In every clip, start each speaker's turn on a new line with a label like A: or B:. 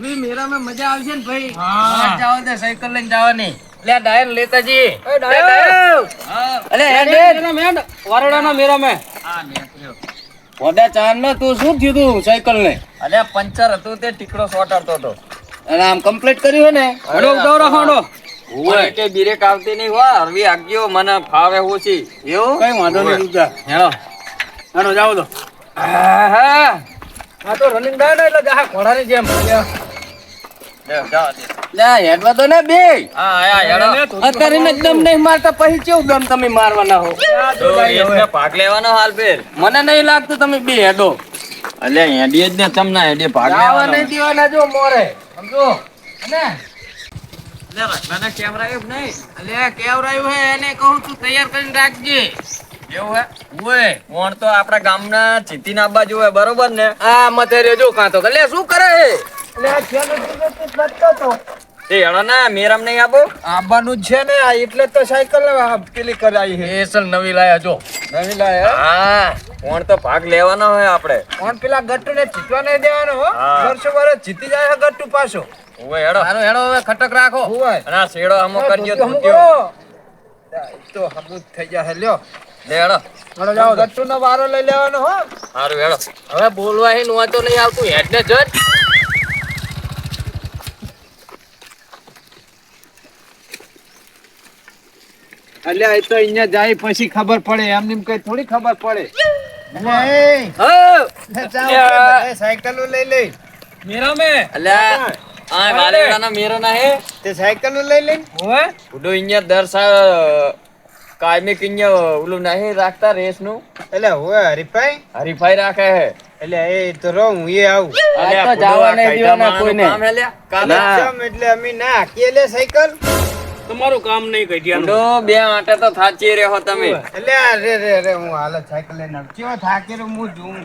A: એવી મેળામાં મજા આવશે ને ભાઈ?
B: હા.
A: જાવ દે સાયકલ લઈને જવાની. લે ડાયર લેતા જી
B: એ ડાયો.
A: અલે હેડ
B: વારોડાના મેળામાં.
A: હા નીકળ્યો
B: ચાન ચાંદમાં તું શું થયું તું સાયકલ ને
A: અલે પંચર હતું તે ટીકડો સોટાડતો હતો.
B: અને આમ કમ્પ્લીટ કર્યું હે ને?
A: હડો ઉતાવળો, હડો.
B: ઓય.
A: કે બ્રેક આવતી નહીં હોય હરવી આગ્યો મને ફાવે ઓછી
B: એવું? કઈ વાંધો નહીં રૂજા
A: હેડો.
B: હાલો જાઓ તો.
A: હા
B: આ તો રનિંગ થાય એટલે ઘોડાની જેમ.
A: જાવા
B: હેડવા તો ને બે.
A: હા આયા હેડો
B: અત્યારે ને દમ નહીં મારતા પછી કેવું દમ તમે મારવાના હો?
A: ભાગ લેવાનો હાલ ફેર.
B: મને નહીં લાગતું તમે બે હેડો.
A: અલે હેડી જ ને તમને હેડી ભાગ લેવા
B: નહીં દેવાના જો મોરે. સમજો?
A: ને કેમેરા એવું નહીં?
B: અલે કેવરાયું હે? એને કહું છું તૈયાર કરીને રાખજે.
A: એવું હે? ઓય કોણ તો આપણા ગામના ચીતીના આબા જોવે બરોબર ને?
B: આ મથે રેજો કાં તો લે શું કરે હે?
A: તે હેડો ના મેરામ નહીં આબો?
B: આવવાનું છે ને આ એટલે તો સાયકલ પેલી કરાઈ હે એસલ નવી લાયા જો. નવી લાયા?
A: હા કોણ તો ભાગ લેવાનો હોય આપણે
B: કોણ પેલા ગટ્ટુ ને જીતવા નહીં દેવાનો હો? વર્ષો વર્ષ જીતી જાય ગટ્ટુ પાછો.
A: ઓય હેડો.
B: હારો હેડો હવે ખટક રાખો. હોય
A: અને શેડો હમો કરજો.
B: તો હમું થઈ જાય લ્યો.
A: લે હેડો.
B: હાલો જાઓ. ગટ્ટુ નો વારો લઈ લેવાનો હો.
A: સારું હેડો.
B: હવે બોલવા હે નું તો નહીં આવતું હેડ ને જજ
C: અલ્યા એ તો અહીંયા જાય પછી ખબર પડે. એમને એમ કઈ થોડી ખબર પડે.
B: સાયકલો લઈ લઈ.
C: મેરા મે?
A: અલ્યા આ વાલેડાના મેરો ના હે.
B: તે સાયકલો લઈ લઈ.
C: ઓએ
A: ઉડો અહીંયા દર સાલ કાયમિક અહીંયા ઓલું નહીં રાખતા રેસનું
B: એટલે હું હરીફાઈ?
A: હરીફાઈ રાખે હે.
B: એટલે એ તો રો હું એ આવું.
A: અલ્યા,
B: તો જવા નહીં દેવાના કોઈને.
A: કામ હે લ્યા. કાલે
B: ચમ એટલે અમે ના હાંકીએ લે સાયકલ.
C: તમારું કામ નહીં કઢિયાનું
A: તો બે આટે તો થાચી રહ્યો તમે.
B: એટલે અરે રે રે હું હાલ સાયકલ લઈને આવું. થાકી રહ્યો હું જોઉં.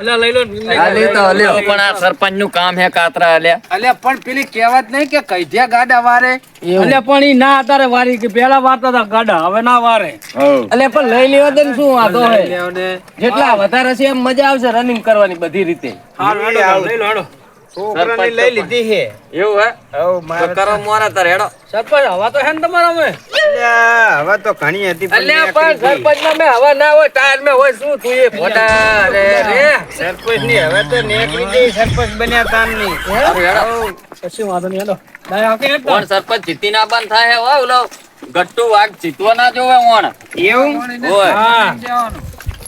C: અલ્યા લઈ લો
A: આ લેતો હલ્યો. પણ આ સરપંચનું કામ હે કાતરા અલ્યા
C: અલ્યા પણ પેલી કહેવત નહીં કે કઈધ્યા ગાડા વારે? અલ્યા પણ ઈ ના અતારે વારી કે પેલા વારતા હતા ગાડા હવે ના વારે.
B: એટલે પણ લઈ લેવા દે શું વાંધો હે? જેટલા વધારે છે એમ મજા આવશે રનિંગ કરવાની બધી રીતે.
C: હારું હેડો લઈ લો હેડો
B: છોકરાને લઈ લીધી છે.
A: એવું હે?
B: હવ મારે
A: કરો મોરા તારે હેડો.
C: સરપંચ હવા તો હે ને તમારા
B: હવે તો ઘણી હતી
C: અલ્યા પણ સરપંચમાં હવા ના હોય ટાયરમાં હોય શું તું એ ફોટા રે રે.
B: સરપંચની હવે તો નીકળી ગઈ સરપંચ બન્યા
A: સારું
C: પછી વાંધો નહીં હેડો
A: કોણ સરપંચ જીતી ના બંધ થાય હો ઓલો ગટ્ટુ વાઘ જીતવા ના જોવે ઓણ.
B: એવું?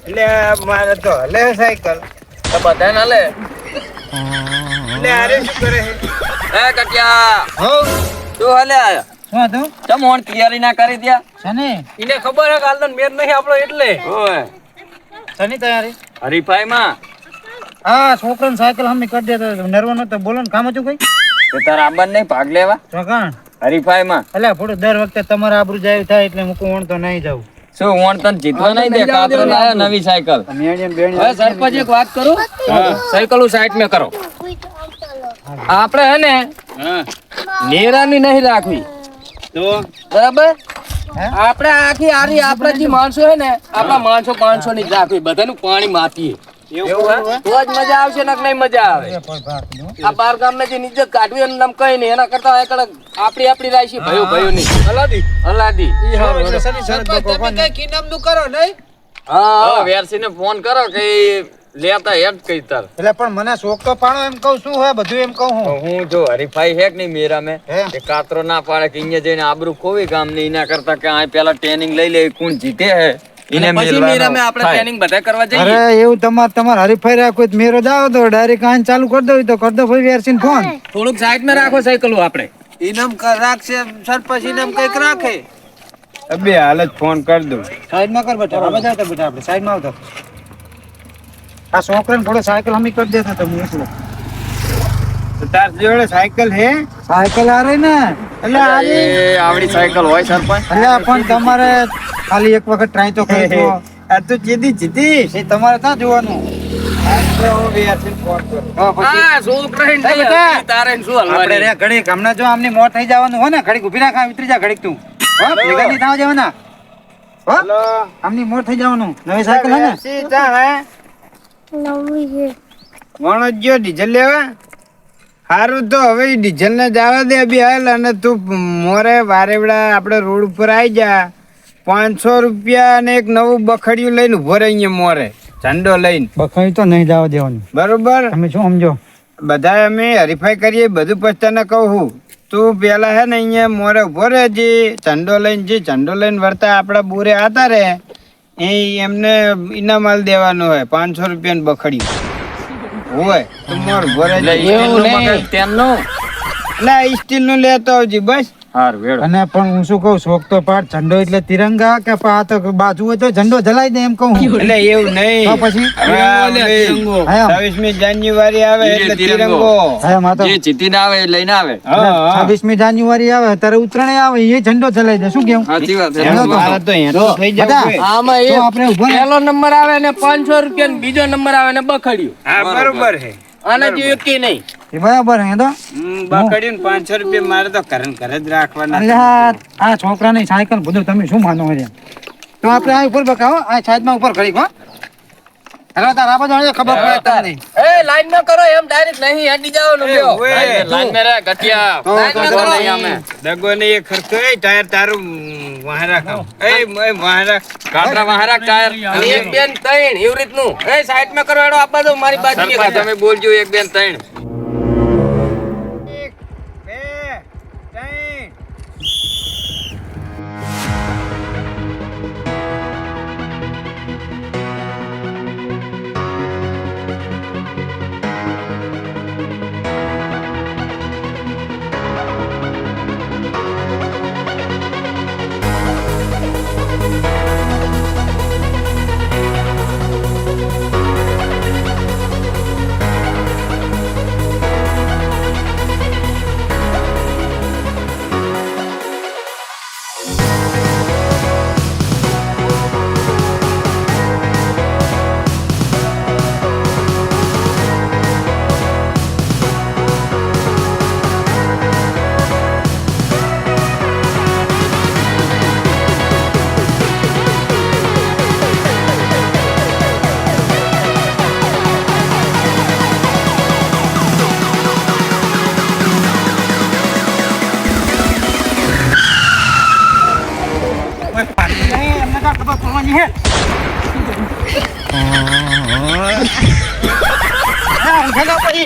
B: એટલે મારે તો હલે સાયકલ.
A: તો બધા ના લે
B: એટલે આરે શું કરે છે?
A: એ કટિયા.
B: હો.
A: તું હલે આયો?
B: શું હતું?
A: ચમ ઓણ તૈયારી ના કરી દ્યા?
B: શની?
C: એને ખબર હે કાલ મેર નહીં આપણો એટલે.
A: ઓય.
B: શની તૈયારી?
A: હરીફાઈ માં
B: હા છોકરાને સાયકલ હમી કરી દેતો નરવાનો તો બોલો ને કામ હતું કઈ?
A: તો તારા આબાન નહીં ભાગ લેવા?
B: ચોકાણ
A: હરીફાઈ માં
B: એટલે થોડું દર વખતે તમારે આબરૂ જાય થાય એટલે હું કોણ તો નહીં જાઉં.
A: શું વણ તને જીતવા નહીં દે? કાતરો લાયો નવી સાયકલ.
C: હવે સરપંચ એક વાત કરું? સાયકલ સાઈડ મેં કરો. આપણે હે ને નેરાની નહીં રાખવી. બરાબર? આપણે આખી આરી આપણે જે માણસો હે ને આપણા માણસો પાંચસો ની જ રાખવી. બધાનું પાણી તો જ મજા આવશે ને નહીં મજા આવે. આ બાર ગામ જે નીચે કાઢવી એનું નામ કઈ નહીં. એના કરતા આપણી આપણી રાશી ભયો ભાઈઓ ની અલાદી અલાદી હા.
A: વેરસી ને ફોન કરો કે ઈ લેતા હેડ કઈ તાર.
B: એટલે પણ મને શોખ તો પાણો એમ કહું શું હોય બધું એમ કહું હું.
A: હું જો હરીફાઈ હેક નહીં મેરા મે? કે કાતરો ના પાડે કે અહીંયા જઈને આબરૂ કોવી ગામની એના કરતા કે આ પેલા ટ્રેનિંગ લઈ લે કોણ જીતે હે? એને
C: પછી મેરા મે આપણે ટ્રેનિંગ બધા કરવા જઈએ?
B: અરે એવું તમારે તમાર હરીફાઈ રાખો તો મેરો જાવ તો ડાયરેક્ટ આન ચાલુ કરી દો તો કર દો ભાઈ વેરસીન ફોન
C: થોડુંક સાઈડમાં રાખો સાયકલો આપણે.
B: ઇનામ રાખશે સરપંચ ઇનામ કંઈક રાખે.
C: અબે હાલ જ ફોન કરી દઉં.
B: સાઈડમાં કર બેટા હવે જાવ બેટા આપણે સાઈડમાં આવતો. આ છોકરાને થોડો સાયકલ હમી કરી દેતા તમે હું એકલો.
C: તાર જોડે સાયકલ હે?
B: સાયકલ આ રહી ને? એટલે આ
A: આવડી સાયકલ હોય સરપંચ
B: એટલે પણ તમારે ખાલી એક વખત ટ્રાય તો કરી જુઓ.
C: આ તો જીદી જીદી.
B: એ તમારે ત્યાં જોવાનું? ઘડીક. હમણાં જો આમની મોત થઈ જવાનું હોય ને ઘડીક ઊભી રાખ ઉતરી જા ઘડીક તું. ભેગા નહીં થવા જવાના. આમની મોત થઈ જવાનું. નવી સાયકલ હે ને?
C: માણસ જો ડીઝલ લેવા?
D: સારું તો હવે ડીઝલ ને જવા દે બી હાલ અને તું મોરે વારેવડા આપણે રોડ ઉપર આવી જા. પાંચસો રૂપિયા અને એક નવું બખડિયું લઈને ઊભો રહી અહીંયા મોરે. ઝંડો લઈને.
B: બખડી તો નહીં જવા દેવાનું.
D: બરોબર?
B: તમે શું સમજો?
D: બધા અમે હરીફાઈ કરીએ બધું પછી તને કહું તું પેલા હે ને અહીંયા મોરે ઊભો રહેજે ચંડો લઈને જે ચંડો લઈને વર્તા આપણા બોરે આતા રે એ એમને ઇનામાલ દેવાનો હોય પાંચસો રૂપિયા બખડ્યું હોય તો મોર ભરે
C: એવું નહીં.
A: તેમનું
D: એટલે સ્ટીલનું લેતો આવજે બસ.
B: અને પણ હું શું કહું શોખ તો પાડ. ઝંડો એટલે તિરંગા કે પા તો બાજુ હોય તો ઝંડો જલાઈ દે એમ કહું
D: એટલે એવું નહીં.
B: પછી?
D: છવ્વીસમી જાન્યુઆરી આવે એટલે
A: તિરંગો. જે જીતીને આવે એ લઈને આવે.
B: છવ્વીસમી જાન્યુઆરી આવે ત્યારે ઉત્તરાયણ આવે એ ઝંડો જલાઈ દે. શું કેવું?
A: સાચી વાત છે.
C: આમાં એ
B: આપણે
C: પહેલો નંબર આવે ને પાંચસો રૂપિયા બીજો નંબર આવે ને બખડ્યું.
D: હા બરોબર. છે.
C: આના જેવું નહીં.
B: એ બરાબર હે તો?
D: બકડ્યું પાંચસો રૂપિયા મારે તો ઘરે ઘરે જ રાખવાના
B: આ આ છોકરાની સાયકલ બધું તમે શું માનો છે તો આપણે આ ઉપર બકાવો આ સાઈડમાં ઉપર ઘડીક હો. હેલો તાર આ બાજુ ખબર પડે તમને.
C: એ લાઈનમાં કરો એમ ડાયરેક્ટ નહીં હેડી જવાનું લ્યો
D: ઓવે.
A: લાઈન મેં રે ગટિયા
B: લાઈનમાં
C: કરો.
A: અમે.
D: દગો ને એ ખર્ચો એ ટાયર તારું વહારા ખાવ એ એ વહારા
A: ટાયર.
C: એક બેન ત્રણ એવી રીતનું. એ સાઈડમાં કરો એડો આ બાજુ મારી બાજુ.
A: તમે બોલજો એક બેન ત્રણ.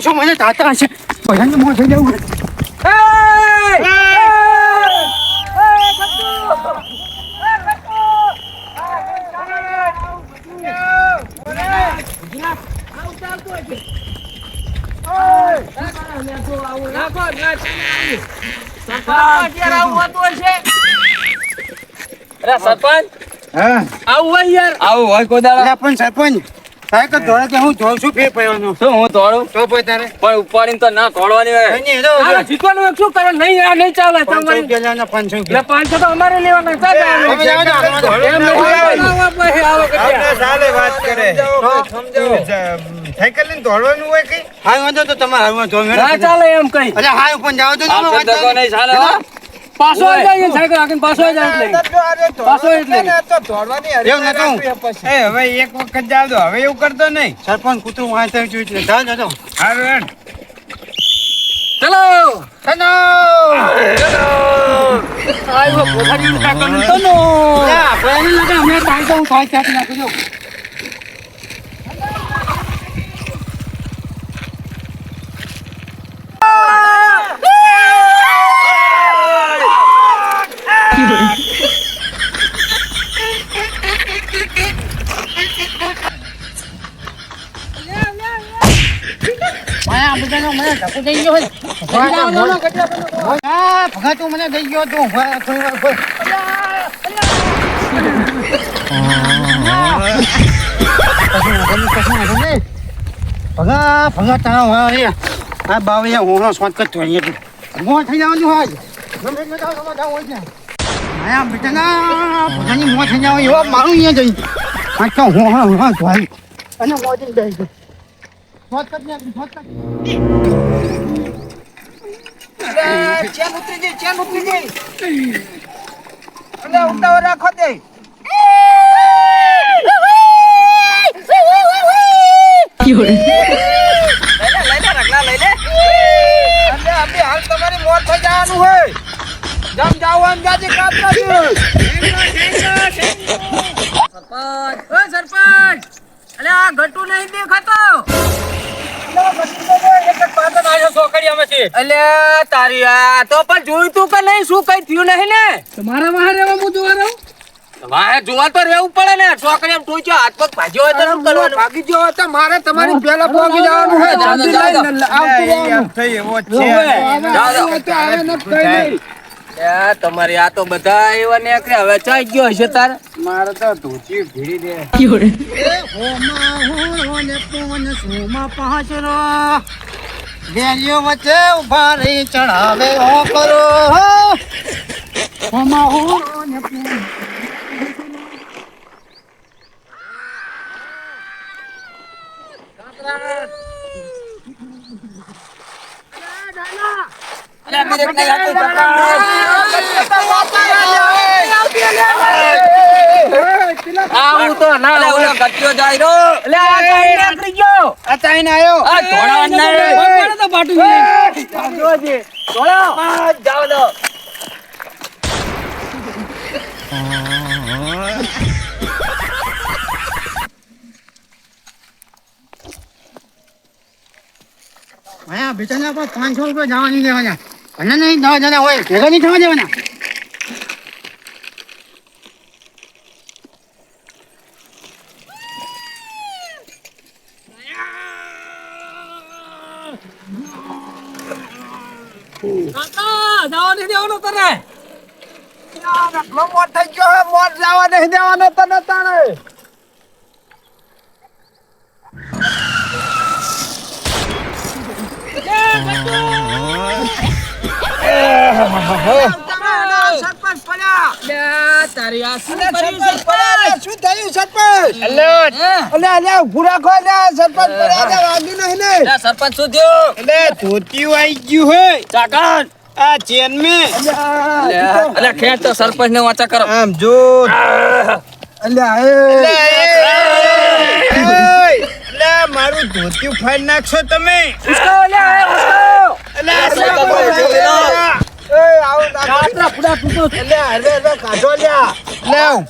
B: શું મને તાતા હશે ભજન મોં થઈ જવું.
C: સરપંચ
B: હા.
C: આવું હોય યાર.
A: આવું હોય કોઈ દાડા
B: પણ સરપંચ સાયકલ દોડે કે હું જોઉં છું ફેર પડવાનો.
A: શું હું દોડું
B: તો પછી તારે.
A: પણ ઉપાડીને તો ના તોડવાની હોય.
C: જીતવાનું શું કરે નહીં આ નહીં ચાલે તમારી.
B: પાંચસો.
C: પાંચસો તો અમારે લેવાના ચાલે
D: વાત કરે. સાયકલ લઈને દોડવાનું હોય કઈ?
B: હા, વાંધો તો તમારે હાલમાં જો,
C: ના ચાલે એમ કઈ.
B: અરે હા ઉપર જાઓ તો
A: ચાલે.
C: પાછો આવી જાય સાયકલ રાખીને પાછો આવી જાય એટલે પાછો એટલે
B: એવું નતું.
D: એ હવે એક વખત જાવ દો હવે એવું કરતો નહીં
B: સરપંચ કૂતરું વાંચે છે એટલે જા જાઓ, જાઓ.
D: હારું હેડ.
C: ચલો
B: ચલો.
C: આવ્યો પોતાની સાયકલનું તનો.
B: જા, આપણે લગે, અમે તાણ તો હું ખાઈ ચાટી બધાનો મને ધક્કો દઈ ગયો હોય. હા, ભગા મને ગયો તું. ભગા ભગા તારા વાળા આ બાવળિયા હોણો શોર્ટકટ જોઈએ તું મોં થઈ જવાનું હોય ગમે ગમે હોય ત્યાં. માયા બેટાના ભગાની મોં થઈ જાવ એવો મારું અહીંયા જઈ આ તો હોણો હોણો ધોઈ અને શોર્ટકટ ચેન ઉતરી ચેન ઉતરી જઈ એટલે ઉતાવળ રાખો
C: જાજે સરપંચ ઓય આ ગટુ નહીં દેખાતો અલે તારી આ તો પણ જોયું તું કે નહીં શું કઈ થયું નહીં ને?
E: તમારા વાહે રહેવા હું જોવા રહું?
C: વાહે જોવા તો રહેવું પડે ને. છોકરી એમ ટોચ્યો હાથ પગ ભાજ્યો હોય તો શું કરવાનું?
E: ભાગી જો તો મારે તમારી પેલા ભાગી જવાનું હોય. જલ્દી લઈને આવતું રહેવાનું.
D: થઈ એવો છે.
C: જાઓ, જાઓ.
E: આવે ને કઈ નહીં.
C: એ તમારી આ તો બધા એવા નીકળે હવે ચાઈ ગયો હશે તાર?
D: મારે તો ધોતી ભીડી દે.
B: પહાચરો વચ્ચે ઊભા રહી ચડાવે હો કરો હોમાં હોરો ને પવન
C: આ હું તો ના ઓલો ગટ્યો જાય રો એટલે આ કઈ નીકળી ગયો
D: આ તાઈને આયો
C: આ ધોળા નહીં જોજે ધોળા જાવ દો
B: હા બેટાના પર પાંચસો રૂપિયા જવાની દેવાના અને નહીં દવા જણા હોય ભેગા નહીં થવા દેવાના.
C: જવા નહીં દેવાનો તને.
E: મોર થઈ ગયો હે, મોર જવા નહીં દેવાનો તને તાણે. સરપંચ શું થયું
D: એટલે ધોતિયું આઈ ગયું હોય
C: ચાકર
D: આ ચેન મે
C: અલે તો સરપંચ ને વાંચા કરો
D: આમ જો
E: અલ્યા
D: મારું ધોતિયું ફાડી નાખશો તમે એટલે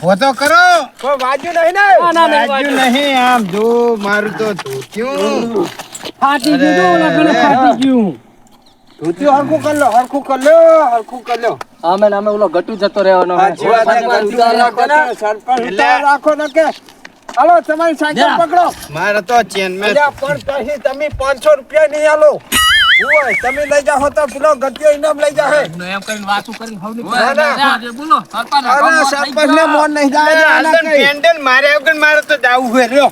E: એટલે
D: તો કરો.
E: કોઈ વાગ્યું નહીં ને?
D: વાગ્યું નહીં. આમ જો મારું તો ધોતિયું.
E: ફાટી ગયું ફાટી ગયું. ધોતી હરખું કર લો હરખું કર લો હરખું કર લો.
C: અમે નામે ઓલો ગટુ જતો રહેવાનો
E: ને, રાખો ને કે. હાલો તમારી સાયકલ પકડો.
D: મારે તો ચેન મેં
E: પણ તહી તમે પાંચસો રૂપિયા નહીં આલો. ઓય તમે લઈ જાઓ તો પેલો ગતિયો ઇનામ લઈ જાહે.
C: એમ કરીને વાતું કરીને હવની
E: ના, ના.
C: બોલો. સરપંચ
E: અરે સરપંચ ને મોન નહીં જાય આના
D: આલન
E: કઈ.
D: પેન્ડલ મારે મારે તો જાવું હોય રહ્યો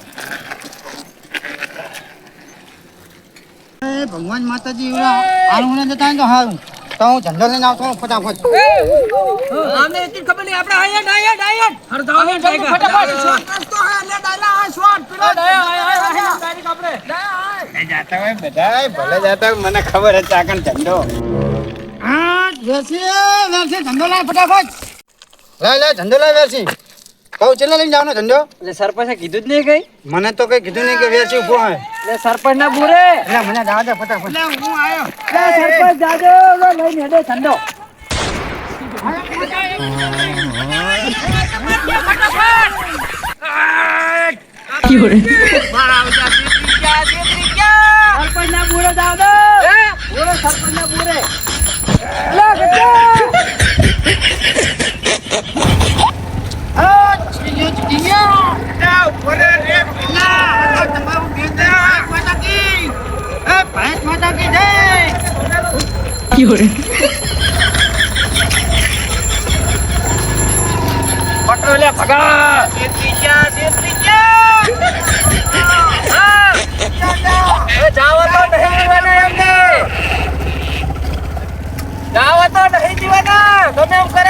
B: ભગવાન માતાજી ને જતા ને તો હારું. તો હું ધંધો લઈને આવતો હું ફટાફટ.
C: આમને એટલી ખબર નહીં આપણે આયા આયા આયા હર દાવ ને ફટાફટ.
D: જાતા હોય બધાય ભલે જાતા હોય મને ખબર છે આકણ ધંધો.
B: હા વેસી વેસી ધંધો લાય ફટાફટ. લાય લાય ધંધો લાય વેરસી કહું ચેલા લઈને જવાનો ધંધો
C: એટલે સરપંચે કીધું જ નહીં કઈ
B: મને તો કઈ કીધું નહીં કે વેચી ઊભો હોય
C: એટલે સરપંચ ના બુરે
B: એટલે મને જાવ દે ફટાફટ
C: સરપંચ જાજો લઈને હેડે ઠંડો સરપંચ ના બુરે જાવ દો બોલો સરપંચ ના બુરે
B: ભારત માતા કી જય
C: પટોલે ભગા જાવ તો નહીં જીવાના એમને જાવ તો નહીં જીવાના ગમે એમ કરે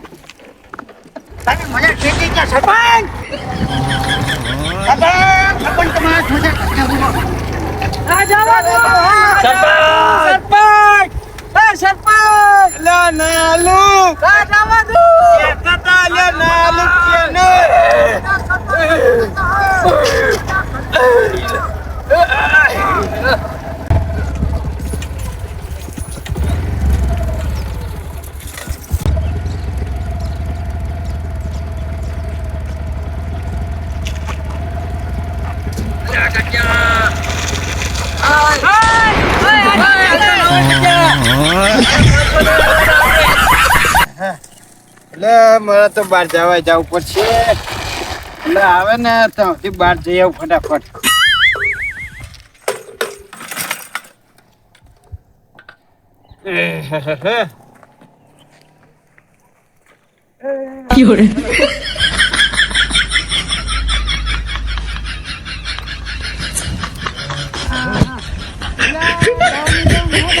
B: જો ધંધો કોનો હગો નહીં. હા, ધંધો કોનો હગો નહીં હો ધંધો કોનો હગો નહીં. ના, છોકરીને થાય તમે મજા ખેતી કે સરપંચ સરપંચ સરપંચ તમારા મજા કરતા બોલો.
D: લા નાલુ કહેતા લા નાલુ એટલે મારે તો બહાર જવા જવું પડશે. એટલે આવે ને તો હજી બહાર જઈ આવું ફટાફટ.
C: સરપંચ પાસે જવા દે,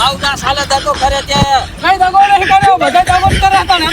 C: આવતા સાલે દગો કરે તે. નહીં દગો નહીં કર્યો બધા દગો જ કરે હતા ને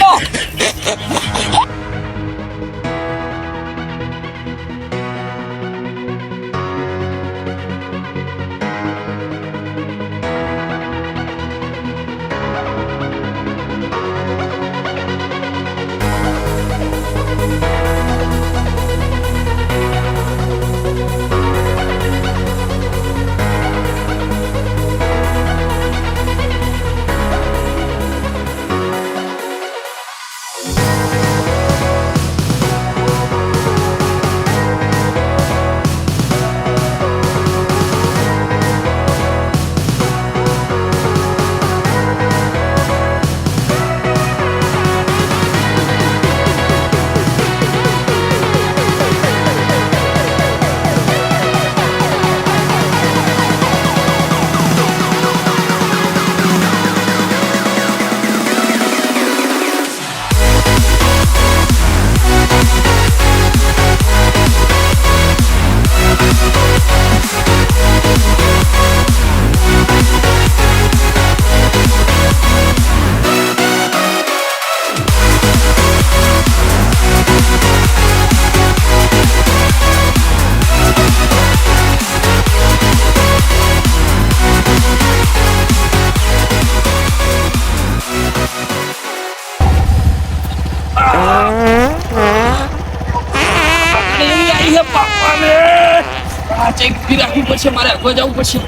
C: ચેક ઊભી રાખવું પડશે મારે આગળ જવું પડશે.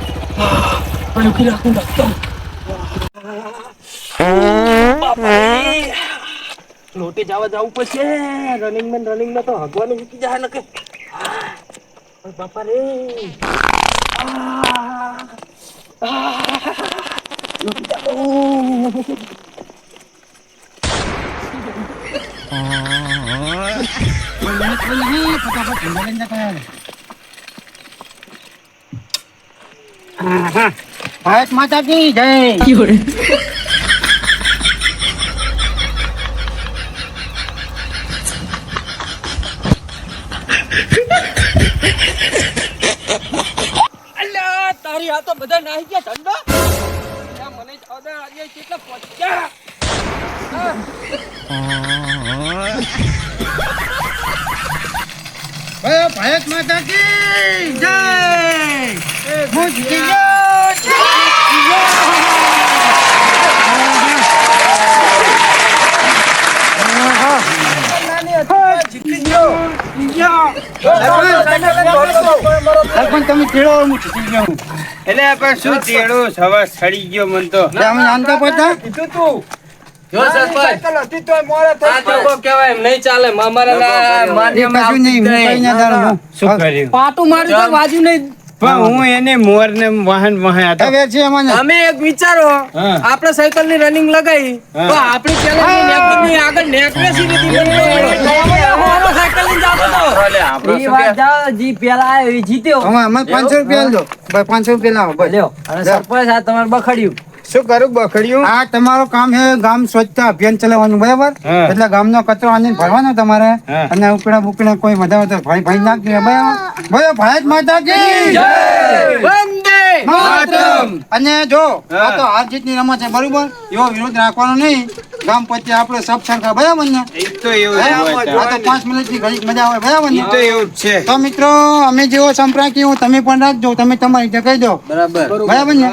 C: પણ ઊભી રાખું રાખતો લોટે જવા જવું પડશે. રનિંગ મેન રનિંગમાં તો હગવાનું મૂકી જાય નકે. બાપા રે
B: ફટાફટ ઠંડા લઈને જતા રહો. આહા. ભારત માતા કી જય
C: તારી આ તો બધા નાહી ગયા ઠંડો મને આજે કેટલા પહોંચ્યા.
B: બોલો ભારત માતા કી જય. તમે કેળો હું ગયો
D: એટલે પણ શું તેડો સવાર સડી ગયો મન તો
B: અમે જાણતા પડતા
D: કીધું તું
C: જો સરપંચ
E: હતી તોય મોડે થઈ
C: આ ચોખ્ખો કહેવાય નહીં ચાલે. અમારા માધ્યમ
B: કશું નહીં હું કઈ ના જાણું
D: શું કર્યું
C: પાટું મારું તો વાજ્યું નહીં.
D: પણ હું એને મોર ને વાહન વાહન હતો
B: હવે છે એમાં
C: અમે એક વિચારો. આપણે સાયકલની રનિંગ લગાવી તો આપણી નેકની આગળ નેકલેસ સી રીતે સાયકલ લઈને જાતો
A: વાત જી પેલા જીત્યો.
B: હવે અમે પાંચસો રૂપિયા આલજો ભાઈ પાંચસો રૂપિયા લાવો.
A: લ્યો. અને સરપ્રાઈઝ આ તમારે બખડ્યું.
D: શું કરું બકડ્યું
B: આ તમારું કામ છે ગામ સ્વચ્છતા અભિયાન ચલાવવાનું બરાબર? એટલે ગામનો કચરો આને ભરવાનો તમારે. અને ઉપડા બુકડા કોઈ વધારે વધારે ભાઈ ભાઈ નાખી બરાબર? બોલો ભારત માતા કી
C: વંદે
B: માતરમ. અને જો આ તો હાર જીતની રમત છે બરાબર? એવો વિરોધ રાખવાનો નહીં. ગામ પછી આપણે સબ સરખા બરાબર ને?
D: તો એવું
B: આ તો પાંચ મિનિટની ઘણી મજા આવે બરાબર
D: ને? તો એવું છે.
B: તો મિત્રો અમે જેવો સંપ્રાકી હું તમે પણ રાખજો તમે તમારી રીતે કહી દો.
A: બરાબર.
B: બરાબર ને?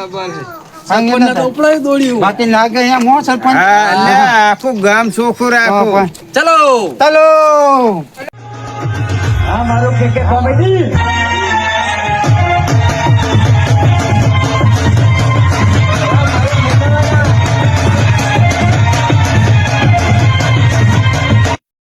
B: સાંગે ના થાય.
C: ઉપલાય દોડ્યું?
B: બાકી લાગે સરપંચ.
D: આખું ગામ ચોખ્ખું રાખો.
C: રાખું
B: ચલો.
E: આ મારો ક્રિકેટ કોમેડી